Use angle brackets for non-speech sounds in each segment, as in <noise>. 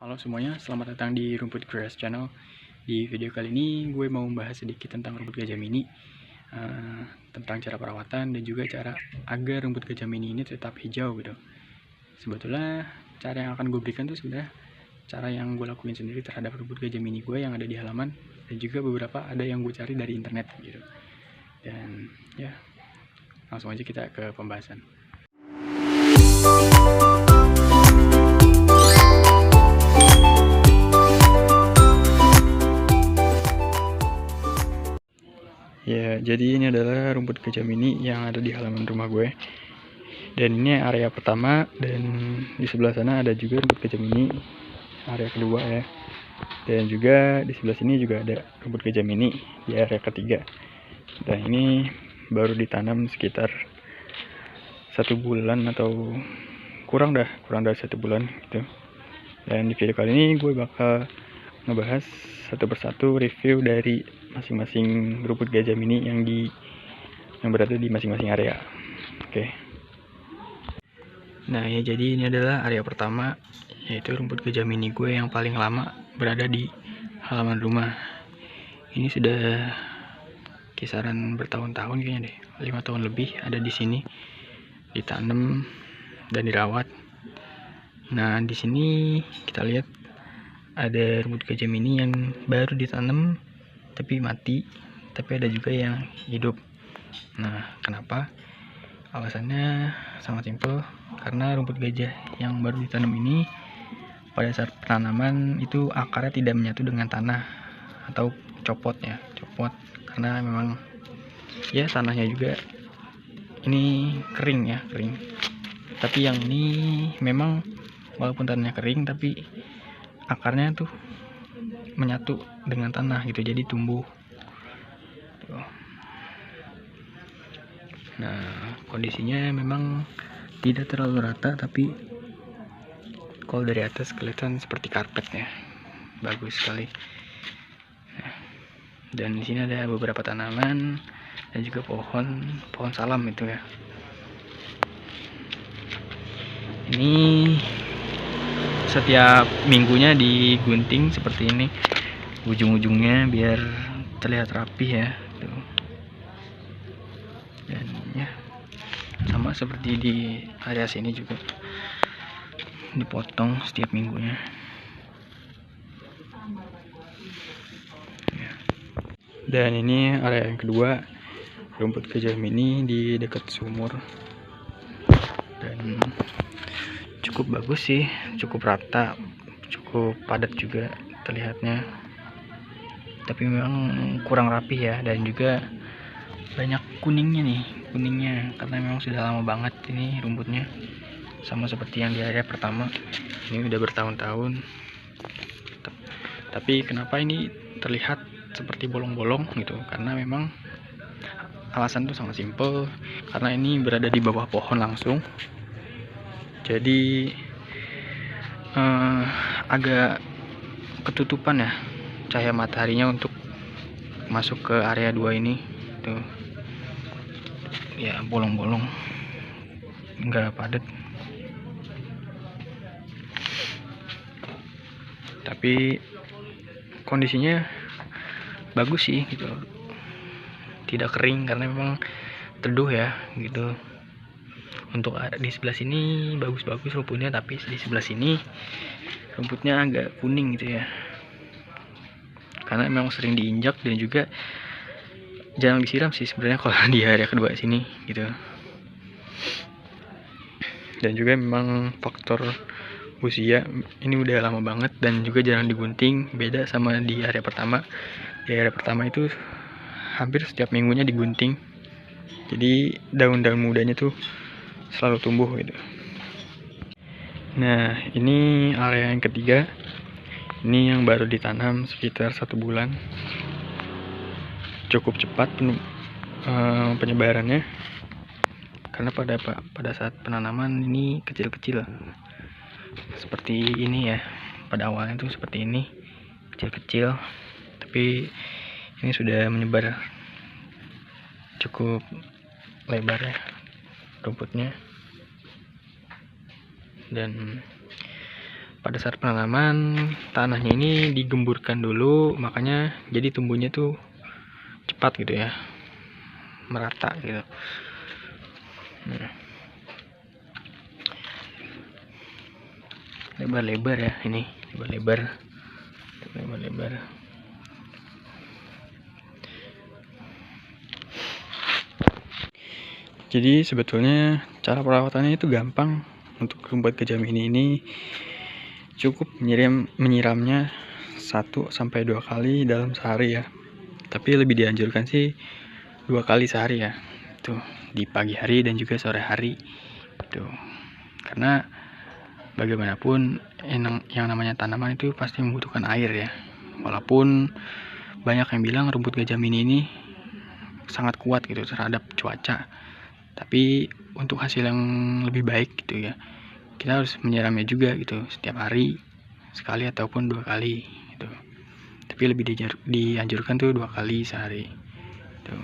Halo semuanya, selamat datang di Rumput Grass Channel. Di video kali ini gue mau membahas sedikit tentang rumput gajah mini, uh, tentang cara perawatan dan juga cara agar rumput gajah mini ini tetap hijau gitu. Sebetulnya cara yang akan gue berikan tuh sudah cara yang gue lakuin sendiri terhadap rumput gajah mini gue yang ada di halaman dan juga beberapa ada yang gue cari dari internet gitu. Dan ya, langsung aja kita ke pembahasan. Ya, jadi ini adalah rumput gajah mini yang ada di halaman rumah gue. Dan ini area pertama dan di sebelah sana ada juga rumput gajah mini area kedua ya. Dan juga di sebelah sini juga ada rumput gajah mini di area ketiga. Dan ini baru ditanam sekitar satu bulan atau kurang dah, kurang dari satu bulan gitu. Dan di video kali ini gue bakal ngebahas satu persatu review dari masing-masing rumput gajah mini yang di yang berada di masing-masing area. Oke. Nah ya jadi ini adalah area pertama yaitu rumput gajah mini gue yang paling lama berada di halaman rumah. Ini sudah kisaran bertahun-tahun kayaknya deh, lima tahun lebih ada di sini ditanam dan dirawat. Nah di sini kita lihat ada rumput gajah mini yang baru ditanam tapi mati. Tapi ada juga yang hidup. Nah kenapa? Alasannya sangat simpel. Karena rumput gajah yang baru ditanam ini pada saat penanaman itu akarnya tidak menyatu dengan tanah atau copot ya copot. Karena memang ya tanahnya juga ini kering ya kering. Tapi yang ini memang walaupun tanahnya kering tapi akarnya tuh menyatu dengan tanah gitu jadi tumbuh. Nah kondisinya memang tidak terlalu rata tapi kalau dari atas kelihatan seperti karpet ya bagus sekali. Nah, dan di sini ada beberapa tanaman dan juga pohon pohon salam itu ya. Ini setiap minggunya digunting seperti ini ujung-ujungnya biar terlihat rapi ya tuh. dan ya sama seperti di area sini juga dipotong setiap minggunya ya. dan ini area yang kedua rumput gajah mini di dekat sumur cukup bagus sih cukup rata cukup padat juga terlihatnya. Tapi memang kurang rapi ya dan juga banyak kuningnya nih kuningnya karena memang sudah lama banget ini rumputnya. Sama seperti yang di area pertama ini udah bertahun-tahun. Tapi kenapa ini terlihat seperti bolong-bolong gitu? Karena memang alasan itu sangat simpel karena ini berada di bawah pohon langsung jadi uh, agak ketutupan ya cahaya mataharinya untuk masuk ke area 2 ini tuh. Ya bolong-bolong. Enggak padat. Tapi kondisinya bagus sih gitu. Tidak kering karena memang teduh ya gitu untuk di sebelah sini bagus-bagus rumputnya tapi di sebelah sini rumputnya agak kuning gitu ya. Karena memang sering diinjak dan juga jarang disiram sih sebenarnya <laughs> kalau di area kedua sini gitu. Dan juga memang faktor usia ini udah lama banget dan juga jarang digunting. Beda sama di area pertama. Di area pertama itu hampir setiap minggunya digunting. Jadi daun-daun mudanya tuh selalu tumbuh gitu. Nah ini area yang ketiga. Ini yang baru ditanam sekitar satu bulan. Cukup cepat uh, penyebarannya. Karena pada pada saat penanaman ini kecil-kecil. Seperti ini ya. Pada awalnya tuh seperti ini. Kecil-kecil. Tapi ini sudah menyebar. Cukup lebar ya rumputnya. Dan pada saat penanaman tanahnya ini digemburkan dulu makanya jadi tumbuhnya tuh cepat gitu ya merata gitu. Nah. lebar-lebar ya ini lebar-lebar lebar-lebar jadi sebetulnya cara perawatannya itu gampang. Untuk rumput gajah mini ini cukup menyiram menyiramnya satu sampai dua kali dalam sehari ya. Tapi lebih dianjurkan sih dua kali sehari ya. Tuh di pagi hari dan juga sore hari. Tuh karena bagaimanapun yang, yang namanya tanaman itu pasti membutuhkan air ya. Walaupun banyak yang bilang rumput gajah mini ini sangat kuat gitu terhadap cuaca tapi untuk hasil yang lebih baik gitu ya kita harus menyiramnya juga gitu setiap hari sekali ataupun dua kali gitu. Tapi lebih dianjurkan tuh dua kali sehari tuh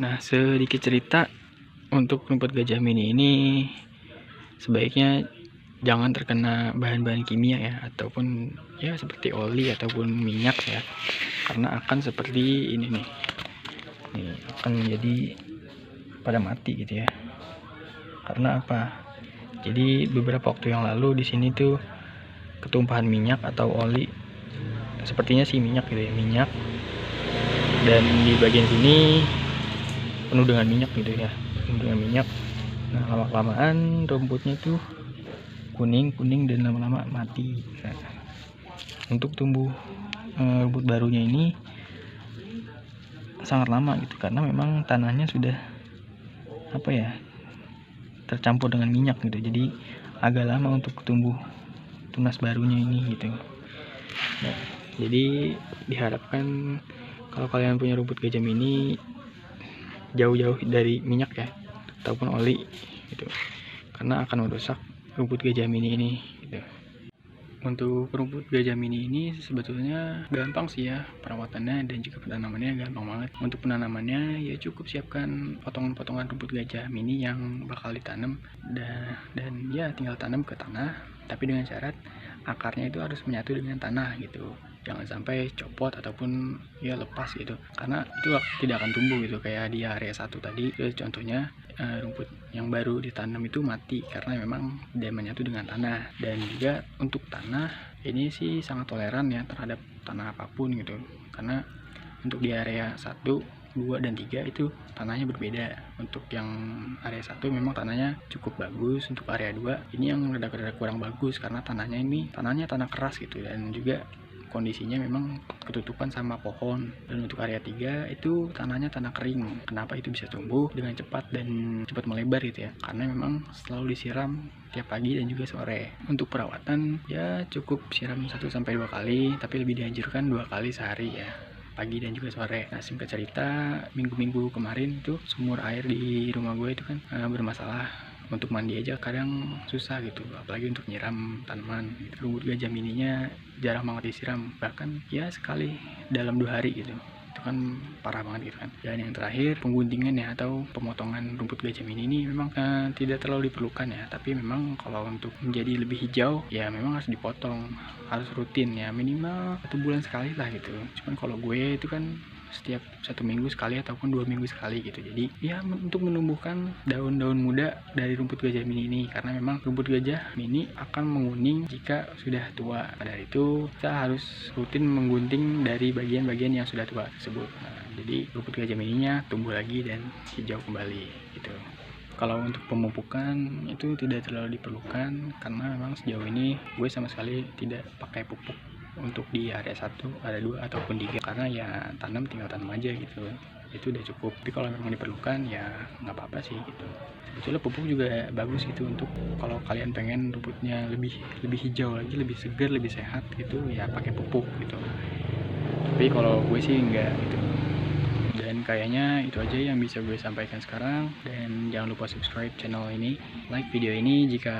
nah sedikit cerita untuk rumput gajah mini ini. Sebaiknya jangan terkena bahan-bahan kimia ya ataupun ya seperti oli ataupun minyak ya. Karena akan seperti ini nih. Nih akan menjadi pada mati gitu ya. Karena apa? Jadi beberapa waktu yang lalu di sini tuh ketumpahan minyak atau oli sepertinya sih minyak gitu ya minyak. Dan di bagian sini penuh dengan minyak gitu ya penuh dengan minyak. Nah lama kelamaan rumputnya tuh kuning kuning dan lama-lama mati. Untuk tumbuh e, rumput barunya ini sangat lama gitu karena memang tanahnya sudah apa ya tercampur dengan minyak gitu. Jadi agak lama untuk tumbuh tunas barunya ini gitu. Nah, jadi diharapkan kalau kalian punya rumput gajah mini jauh-jauh dari minyak ya ataupun oli gitu karena akan merusak rumput gajah mini ini gitu. untuk rumput gajah mini ini sebetulnya gampang sih ya perawatannya dan juga penanamannya gampang banget. Untuk penanamannya ya cukup siapkan potongan-potongan rumput gajah mini yang bakal ditanam dan, dan ya tinggal tanam ke tanah. Tapi dengan syarat akarnya itu harus menyatu dengan tanah gitu jangan sampai copot ataupun ya lepas gitu. Karena itu tidak akan tumbuh gitu. Kayak di area satu tadi. Itu contohnya uh, rumput yang baru ditanam itu mati karena memang dia menyatu dengan tanah. Dan juga untuk tanah ini sih sangat toleran ya terhadap tanah apa pun gitu. Karena untuk di area 1, 2 dan 3 itu tanahnya berbeda. Untuk yang area 1 memang tanahnya cukup bagus. Untuk area 2 ini yang rada-rada kurang bagus karena tanahnya ini tanahnya tanah keras gitu. Dan juga kondisinya memang ketutupan sama pohon. Dan untuk area 3 itu tanahnya tanah kering. Kenapa itu bisa tumbuh dengan cepat dan cepat melebar gitu ya? Karena memang selalu disiram tiap pagi dan juga sore. Untuk perawatan ya cukup siram 1 sampai dua kali tapi lebih dianjurkan dua kali sehari ya. Pagi dan juga sore. Nah singkat cerita minggu-minggu kemarin tuh sumur air di rumah gue itu kan uh, bermasalah untuk mandi aja kadang susah gitu apalagi untuk nyiram tanaman gitu. rumput gajah mininya jarang banget disiram bahkan ya sekali dalam dua hari gitu. Itu kan parah banget gitu kan. Dan yang terakhir pengguntingan ya atau pemotongan rumput gajah mini ini memang uh, tidak terlalu diperlukan ya. Tapi memang kalau untuk menjadi lebih hijau ya memang harus dipotong harus rutin ya minimal satu bulan sekali lah gitu. Cuman kalau gue itu kan setiap satu minggu sekali ataupun dua minggu sekali gitu. Jadi ya untuk menumbuhkan daun-daun muda dari rumput gajah mini ini. Karena memang rumput gajah mini akan menguning jika sudah tua. Dari itu kita harus rutin menggunting dari bagian-bagian yang sudah tua tersebut. Nah, jadi rumput gajah mininya tumbuh lagi dan hijau kembali gitu. Kalau untuk pemupukan itu tidak terlalu diperlukan. Karena memang sejauh ini gue sama sekali tidak pakai pupuk untuk di area satu area dua ataupun tiga. Karena ya tanam tinggal tanam aja gitu. Itu udah cukup. Tapi kalau memang diperlukan ya nggak apa-apa sih gitu. Sebetulnya pupuk juga bagus gitu untuk kalau kalian pengen rumputnya lebih lebih hijau lagi lebih segar lebih sehat gitu ya pakai pupuk gitu. Tapi kalau gue sih enggak gitu kayaknya itu aja yang bisa gue sampaikan sekarang. Dan jangan lupa subscribe channel ini like video ini jika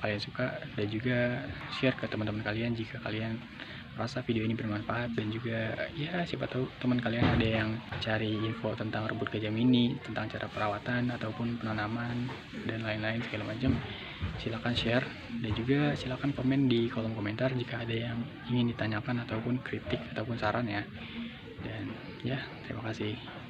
kalian suka dan juga share ke teman-teman kalian jika kalian rasa video ini bermanfaat. Dan juga ya siapa tahu teman kalian ada yang cari info tentang rebut gajah mini tentang cara perawatan ataupun penanaman dan lain-lain segala macam silahkan share. Dan juga silahkan komen di kolom komentar jika ada yang ingin ditanyakan ataupun kritik ataupun saran ya ya. Terima kasih